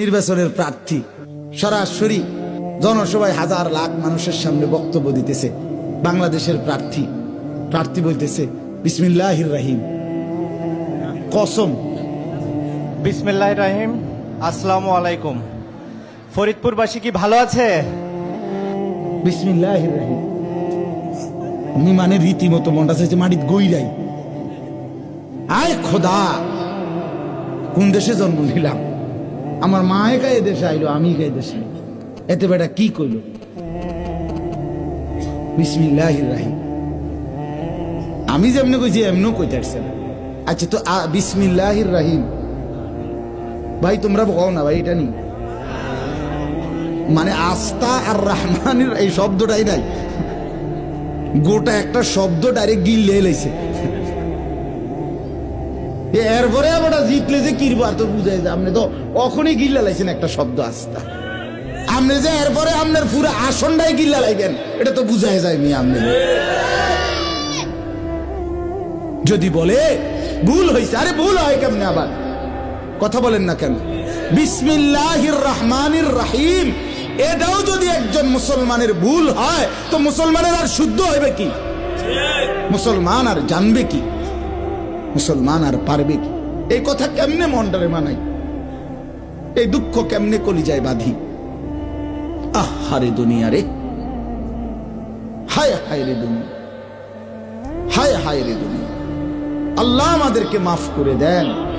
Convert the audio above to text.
নির্বাচনের প্রার্থী। সরাসরি জনসভায় হাজার লাখ মানুষের সামনে বক্তব্য দিতেছে বাংলাদেশের প্রার্থী। প্রার্থী বলতেছে বিসমিল্লাহির রাহিম। কসম। বিসমিল্লাহ রাহিম আসসালামু আলাইকুম। ফরিদপুরবাসী কি ভালো আছে? বিসমিল্লাহির রাহিম। আমি মানে রীতিমতো মনটা চাইছে মাটিত গইরাই আয় খোদা কোন দেশে জন্ম নিলাম? আমার মা একা দেশে আইলো, আমি একা দেশে। এতে বেটা কি কইল? বিসমিল্লাহির রাহিম আমি যেমনি কইছি, এমনও কইতে আসছে না আচ্ছা তো বিসমিল্লাহির রাহিম ভাই, তোমরা বলো না ভাই, এটা নি মানে আস্তা আর রহমানের এই শব্দটাই নাই। গোটা একটা শব্দ ডাইরেক্ট গিলে এলাইছে এরপরে আমরা জিতলে যে কিরবো, আর তো বুঝাই যে আপনি তো অখনই গিল্লা লাইছেন, একটা শব্দ আস্তা আপনি যে এরপরে আপনার পুরো আসনটাই গিল্লা লাইবেন, এটা তো বুঝাই যায় মি আপনি। যদি বলে, ভুল হয়েছে আরে ভুল হয় কেমনে আবার? কথা বলেন না কেন? বিসমিল্লাহির রহমানির রাহিম, এটাও যদি একজন মুসলমানের ভুল হয়, তো মুসলমানের আর শুদ্ধ হবে কি? মুসলমান আর জানবে কি? মুসলমান আর পারবে কি? এই কথা কেমনে মন্ডারে মানাই? এই দুঃখ কেমনে কলিজায় বাঁধি? আহ হারে দুনিয়া রে। হায় হায় রে দুনিয়া। হায় হায় রে দুনিয়া। আল্লাহ আমাদেরকে মাফ করে দেন।